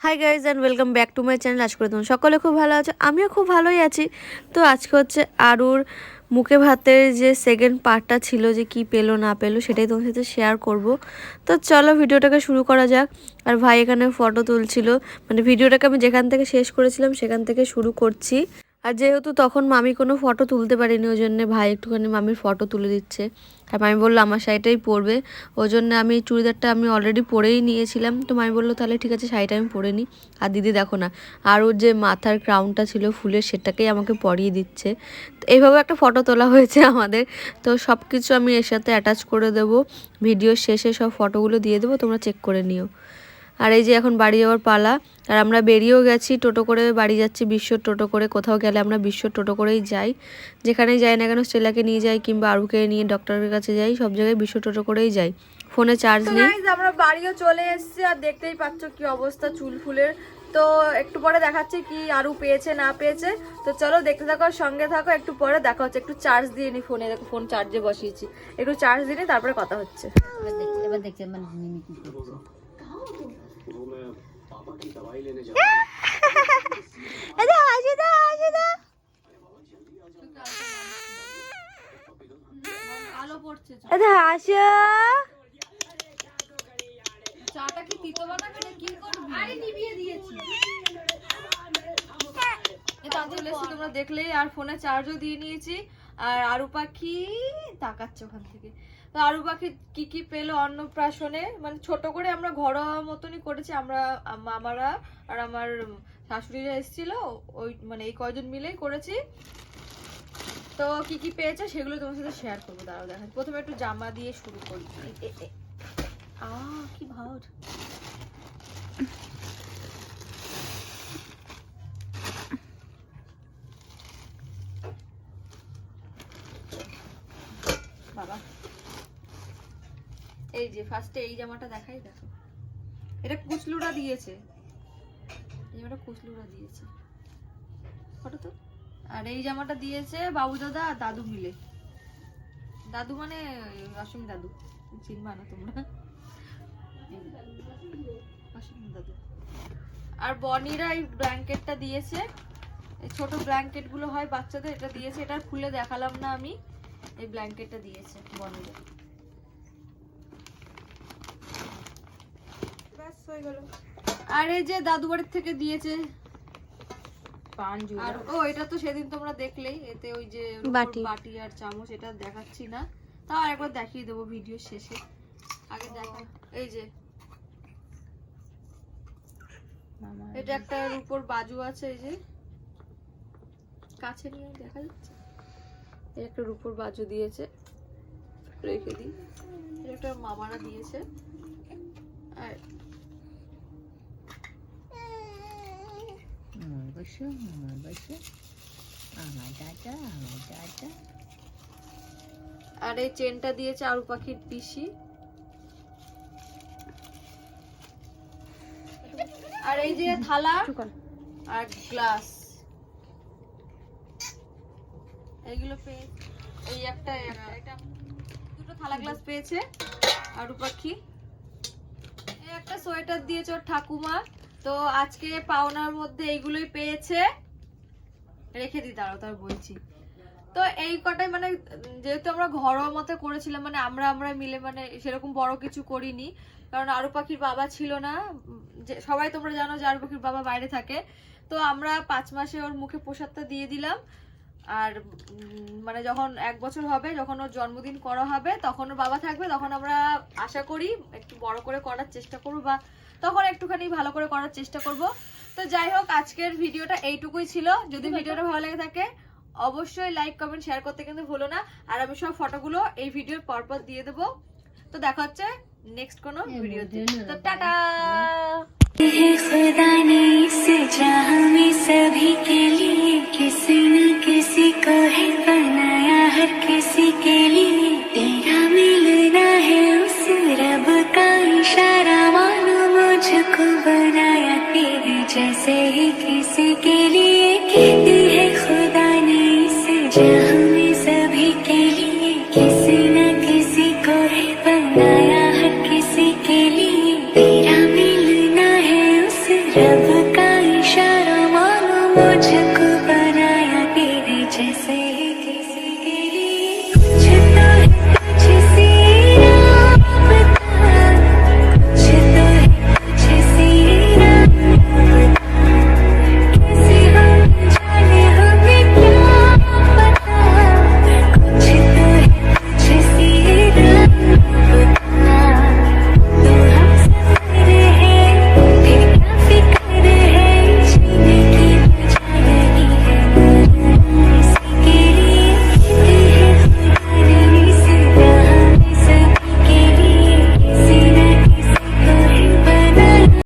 Hi guys and welcome back to my channel আজ করে তোমার সকলে খুব ভালো আছো। আমিও খুব ভালোই আছি। তো আজকে হচ্ছে আরুর মুখে ভাতের যে সেকেন্ড পার্টটা ছিল যে কি পেল না পেল সেটাই তোমার সাথে শেয়ার করব। তো চলো ভিডিওটাকে শুরু করা যাক। আর ভাই এখানে ফটো তুলছিল। মানে ভিডিওটাকে আমি যেখান থেকে শেষ করেছিলাম সেখান থেকে শুরু করছি। আর যেহেতু তখন মামি কোনো ফটো তুলতে পারিনি, ওই জন্যে ভাই একটুখানি মামির ফটো তুলে দিচ্ছে। আর মামি বলল, আমার শাড়িটাই পরবে। ওই জন্য আমি চুড়িদারটা আমি অলরেডি পরেই নিয়েছিলাম। তো মামি বলল, তাহলে ঠিক আছে, শাড়িটা আমি পরে নিই আর দিদি, দেখো না, আর ওর যে মাথার ক্রাউনটা ছিল ফুলের, সেটাকেই আমাকে পরিয়ে দিচ্ছে। তো এইভাবে একটা ফটো তোলা হয়েছে আমাদের। তো সব কিছু আমি এর সাথে অ্যাটাচ করে দেবো। ভিডিও শেষে সব ফটোগুলো দিয়ে দেবো, তোমরা চেক করে নিও। আর এই যে এখন বাড়ি যাওয়ার পালা আর আমরা বেরিয়েও গেছি টোটো করে বাড়ি যাচ্ছি বিশ্ব টোটো করে কোথাও গেলে আমরা বিশ্ব টোটো করেই যাই। যেখানেই যাই না কেন স্টেলাকে নিয়ে যাই কিংবা আরুকে নিয়ে ডক্টরের কাছে যাই সব জায়গায় বিশ্ব টোটো করেই যাই। ফোনে চার্জ নেই। আমরা বাড়িও চলে এসেছি আর দেখতেই পাচ্ছ কি অবস্থা চুল ফুলের। তো একটু পরে দেখাচ্ছে কি আরু পেয়েছে না পেয়েছে। তো চলো দেখতে থাকো আর সঙ্গে থাকো একটু পরে দেখা হচ্ছে। একটু চার্জ দিয়ে নি ফোনে দেখো ফোন চার্জে বসিয়েছি। একটু চার্জ দিয়ে নি তারপরে কথা হচ্ছে। এবার দেখছি এবার দেখছি মিমি কি করছে এটা হাসি দাও হাসি দাও আলো পড়ছে এটা চাটা কি তিতো বানাবে না কি করবি? আরে নিভিয়ে দিয়েছি তাঁতুল এসে তোমরা দেখলেই আর ফোনে চার্জও দিয়ে নিয়েছি। আর আরু পাখি তাকাচ্ছে ওখান থেকে। আরু পাখি কি কি পেল অন্নপ্রাশনে? মানে ছোট করে আমরা ঘরোয়া মতনই করেছি। আমরা মামারা আর আমার শাশুড়িরা এসেছিল। ওই মানে এই কয়জন মিলেই করেছি। তো কি কি পেয়েছে সেগুলো তোমার সাথে শেয়ার করব দাঁড়াও দেখা। প্রথমে একটু জামা দিয়ে শুরু করি। আহ, কি ভালো বাবা এই যে ফার্স্টে এই জামাটা দেখাই, দেখো। এটা কুচলুরা দিয়েছে। এই জামাটা কুচলুরা দিয়েছে। ফটো তো। আর এই জামাটা দিয়েছে বাবু দাদা আর দাদু মিলে। দাদু মানে অসীম দাদু। চিনবা না তোমরা। দাদু। আর বনিরা এই ব্ল্যাঙ্কেটটা দিয়েছে। এই ছোট ব্ল্যাঙ্কেটগুলো হয় বাচ্চাদের, এটা দিয়েছে। এটা খুলে দেখালাম না আমি। এই ব্ল্যাঙ্কেটটা দিয়েছে বনিরা। হয়ে গেল। আর এই যে দাদু বাড়ির থেকে দিয়েছে। আর ও এটা তো সেদিন তোমরা দেখলেই এতে ওই যে বাটি। বাটি আর চামচ এটা দেখাচ্ছি না। তাও একবার দেখিয়ে দেবো ভিডিও শেষে। আগে দেখা। এই যে। এটা একটা রূপোর বাজু আছে এই যে। কাছে নিয়ে দেখা যাচ্ছে। এই একটা রূপোর বাজু দিয়েছে। রেখে দিই। এটা একটা মামারা দিয়েছে। আর আমার বসো আমার বসো আমার দাদা আমার দাদা আর এই চেনটা দিয়েছে আরু পাখির পিসি। আর এই যে থালা আর গ্লাস। এইগুলো পেয়ে এই একটা একটা এটা দুটো থালা গ্লাস পেয়েছে। আরু পাখি। এই একটা সোয়েটার দিয়েছে ওর ঠাকুমা। তো আজকে পাওনার মধ্যে এইগুলোই পেয়েছে। রেখে দিই, দাঁড়াও তার বলছি। তো এই কটাই মানে যেহেতু আমরা ঘরোয়া মতো করেছিলাম মানে আমরা আমরা মিলে মানে সেরকম বড় কিছু করিনি। কারণ আরু পাখির বাবা ছিল না। যে, সবাই তোমরা জানো যে আরও পাখির বাবা বাইরে থাকে। তো আমরা পাঁচ মাসে ওর মুখে প্রসাদটা দিয়ে দিলাম। আর মানে যখন এক বছর হবে যখন ওর জন্মদিন করা হবে তখন ওর বাবা থাকবে তখন আমরা আশা করি একটু বড় করে করার চেষ্টা করব বা তখন একটুখানি ভালো করে করার চেষ্টা করব। তো যাই হোক আজকের ভিডিওটা এইটুকুই ছিল। যদি ভিডিওটা ভালো লেগে থাকে অবশ্যই লাইক কমেন্ট শেয়ার করতে কিন্তু ভুলো না। আর আমি সব ফটোগুলো এই ভিডিওর পরপর দিয়ে দেবো। তো দেখা হচ্ছে নেক্সট কোনো ভিডিওতে। তো টাটা! जहाँ सभी के लिए किसी न किसी को बनाया है, किसी के लिए। तेरा मिलना है उस रब का इशारा मुझे